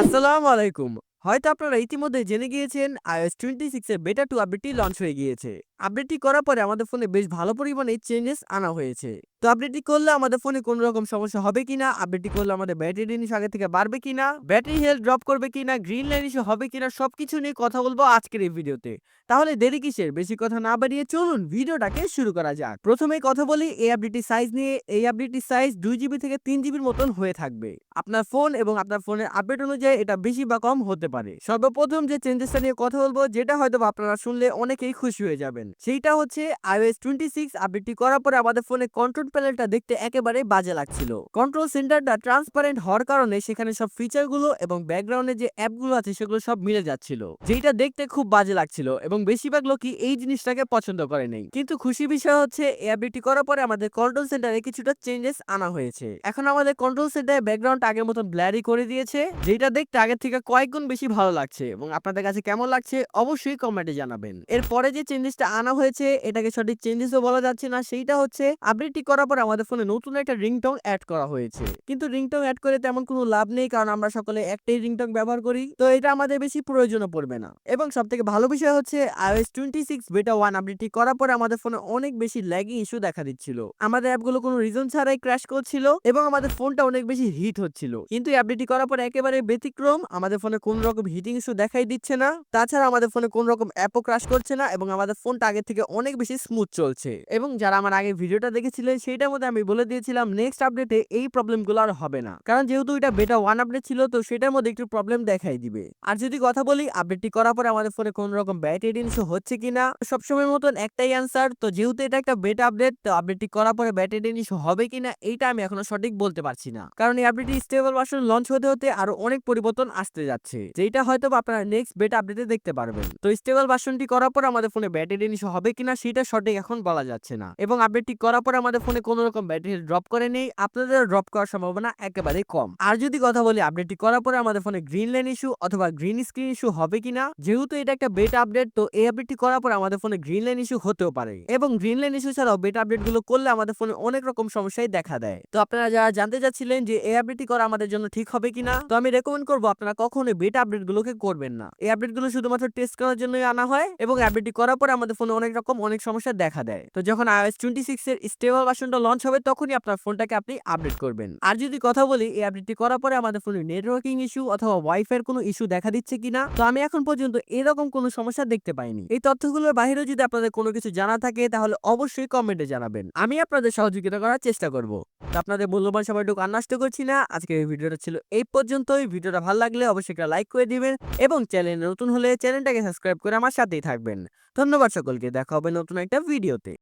আসসালামু আলাইকুম। হয়তো আপনারা ইতিমধ্যে জেনে গিয়েছেন, iOS টোয়েন্টি সিক্স এর বেটা টু আপডেটটি লঞ্চ হয়ে গিয়েছে। আপডেটটি করার পরে আমাদের ফোনে বেশ ভালো পরিমাণে চেঞ্জেস আনা হয়েছে। তো আপডেটটি করলে আমাদের ফোনে কোনো রকম সমস্যা হবে কিনা আপডেটটি করলে আমাদের ব্যাটারি জিনিস আগে থেকে বাড়বে কিনা ব্যাটারি হেলথ ড্রপ করবে কিনা গ্রিন লাইন ইস্যু হবে কিনা সবকিছু নিয়ে কথা বলব আজকের এই ভিডিওতে। তাহলে দেরি কিসের? বেশি কথা না বাড়িয়ে চলুন ভিডিওটাকে শুরু করা যাক। প্রথমে কথা বলি এই আপডেটটি সাইজ নিয়ে। এই আপডেটটি সাইজ দুই জিবি থেকে তিন জিবির মতন হয়ে থাকবে। আপনার ফোন এবং আপনার ফোনের আপডেট অনুযায়ী এটা বেশি বা কম হতে পারে। সর্বপ্রথম যে চেঞ্জেসটা নিয়ে কথা বলব, যেটা হয়তো আপনারা শুনলে অনেকেই খুশি হয়ে যাবেন। সেইটা হচ্ছে iOS টোয়েন্টি সিক্স আপডেটটি করার পরে আমাদের ফোনে কন্ট্রোল প্যানেলটা দেখতে একেবারে বাজে লাগছিল। কন্ট্রোল সেন্টারটা ট্রান্সপারেন্ট হওয়ার কারণে সেখানে সব ফিচারগুলো এবং ব্যাকগ্রাউন্ডে যে অ্যাপগুলো আছে সেগুলো সব মিলে যাচ্ছিল। যেটা দেখতে খুব বাজে লাগছিল এবং বেশিরভাগ লোকই এই জিনিসটাকে পছন্দ করে নেই। কিন্তু খুশি বিষয় হচ্ছে, এই আপডেটটি করার পরে আমাদের কন্ট্রোল সেন্টারে কিছুটা চেঞ্জেস আনা হয়েছে। এখন আমাদের কন্ট্রোল সেন্টারে ব্যাকগ্রাউন্ড আগের মতন ব্ল্যারি করে দিয়েছে যেটা দেখতে আগের থেকে কয়েক গুণ বেশি ভালো লাগছে এবং আপনাদের কাছে কেমন লাগছে অবশ্যই কমেন্টে জানাবেন। এরপরে যে চেঞ্জেসটা আনা হয়েছে, এটাকে সঠিক চেঞ্জেসও বলা যাচ্ছে না, সেইটা হচ্ছে আপডেটটি করার পর আমাদের ফোনে নতুন একটা রিংটং অ্যাড করা হয়েছে। কিন্তু রিংটং অ্যাড করে তেমন কোনো লাভ নেই কারণ আমরা সকলে একটাই রিংটং ব্যবহার করি, তো এটা আমাদের বেশি প্রয়োজনও পড়বে না। এবং সব থেকে ভালো বিষয় হচ্ছে iOS twenty six beta one আপডেটটি করার পরে আমাদের ফোনে অনেক বেশি ল্যাগিং ইস্যু দেখা দিচ্ছিল। আমাদের অ্যাপগুলো কোনো রিজন ছাড়াই ক্র্যাশ করছিল এবং আমাদের ফোনটা অনেক বেশি হিট হচ্ছিল। কিন্তু এই আপডেটটি করার পর একেবারে ব্যতিক্রম, আমাদের ফোনে কোনো রকম হিটিং ইস্যু দেখাই দিচ্ছে না। তাছাড়া আমাদের ফোনে কোনো রকম অ্যাপও ক্রাশ করছে না এবং আমাদের ফোনটা আগে থেকে অনেক বেশি স্মুথ চলছে। এবং যারা আমার আগে ভিডিওটা দেখেছিলেন, সেইটার মধ্যে আমি বলে দিয়েছিলাম নেক্সট আপডেটে এই প্রবলেমগুলো আর হবে না। কারণ যেহেতু এটা বেটা ওয়ান আপডেট ছিল, তো সেটার মধ্যে একটু প্রবলেম দেখাই দিবে। আর যদি কথা বলি আপডেটটি করার পরে আমাদের ফোনে কোনো রকম ব্যাটারি ইস্যু হচ্ছে কিনা সবসময় মতন একটাই অ্যান্সার তো যেহেতু এটা একটা বেটা আপডেট তো আপডেটটি করার পরে ব্যাটারি ইস্যু হবে কিনা, এইটা আমি এখনও সঠিক বলতে পারছি না। কারণ এই আপডেটটি স্টেবল ভার্সন লঞ্চ হতে হতে আরও অনেক পরিবর্তন আসতে যাচ্ছে। যেটা হয়তো আপনারা নেক্সট বেটা আপডেটে দেখতে পারবেন। তো স্টেবল ভার্সনটি করার পর আমাদের ফোনে ব্যাটারি ইস্যু হবে কিনা সেটা সঠিক এখন বলা যাচ্ছে না। এবং আপডেটটি করার পর আমাদের ফোনে কোনো রকম ব্যাটারি ড্রপ করে নেই, আপনাদের ড্রপ করার সম্ভাবনা একেবারে কম। আর যদি কথা বলি আপডেটটি করার পরে আমাদের ফোনে গ্রিন লাইন ইস্যু অথবা গ্রিন স্ক্রিন ইস্যু হবে কিনা, যেহেতু এটা একটা বেটা আপডেট তো এই আপডেটটি করার পর আমাদের ফোনে গ্রিন লাইন ইস্যু হতেও পারে। এবং গ্রিন লাইন ইস্যু ছাড়াও বেটা আপডেটগুলো করলে আমাদের ফোনে অনেক রকম সমস্যাই দেখা দেয়। তো আপনারা যারা জানতে চাচ্ছিলেন যে এই আপডেটটি করা আমাদের জন্য ঠিক হবে কিনা, তো আমি রেকমেন্ড করব আপনারা কখনোই বেটা আপডেট গুলোকে করবেন না। এই আপডেটগুলো শুধুমাত্র টেস্ট করার জন্যই আনা হয় এবং আপডেটটি করার পরে আমাদের ফোনে অনেক রকম অনেক সমস্যা দেখা দেয়। তো যখন iOS টোয়েন্টি সিক্স এর স্টেবল ভার্সনটা লঞ্চ হবে, তখনই আপনার ফোনটাকে আপনি আপডেট করবেন। আর যদি কথা বলি, এই আপডেটটি করার পরে আমাদের ফোনে নেটওয়ার্কিং ইস্যু অথবা ওয়াইফাই কোনো ইস্যু দেখা দিচ্ছে কিনা, তো আমি এখন পর্যন্ত এরকম কোনো সমস্যা দেখতে পাইনি। এই তথ্যগুলোর বাইরেও যদি আপনাদের কোনো কিছু জানা থাকে, তাহলে অবশ্যই কমেন্টে জানাবেন। আমি আপনাদের সহযোগিতা করার চেষ্টা করব। তো আপনাদের মূল্যবান সময়টুকু আর নষ্ট করছি না। আজকে এই ভিডিওটা ছিল এই পর্যন্তই। ভিডিওটা ভালো লাগলে অবশ্যই একটা লাইক করে দিবেন এবং চ্যানেল নতুন হলে চ্যানেলটাকে সাবস্ক্রাইব করে আমার সাথেই থাকবেন। ধন্যবাদ সকলকে, দেখা হবে নতুন একটা ভিডিওতে।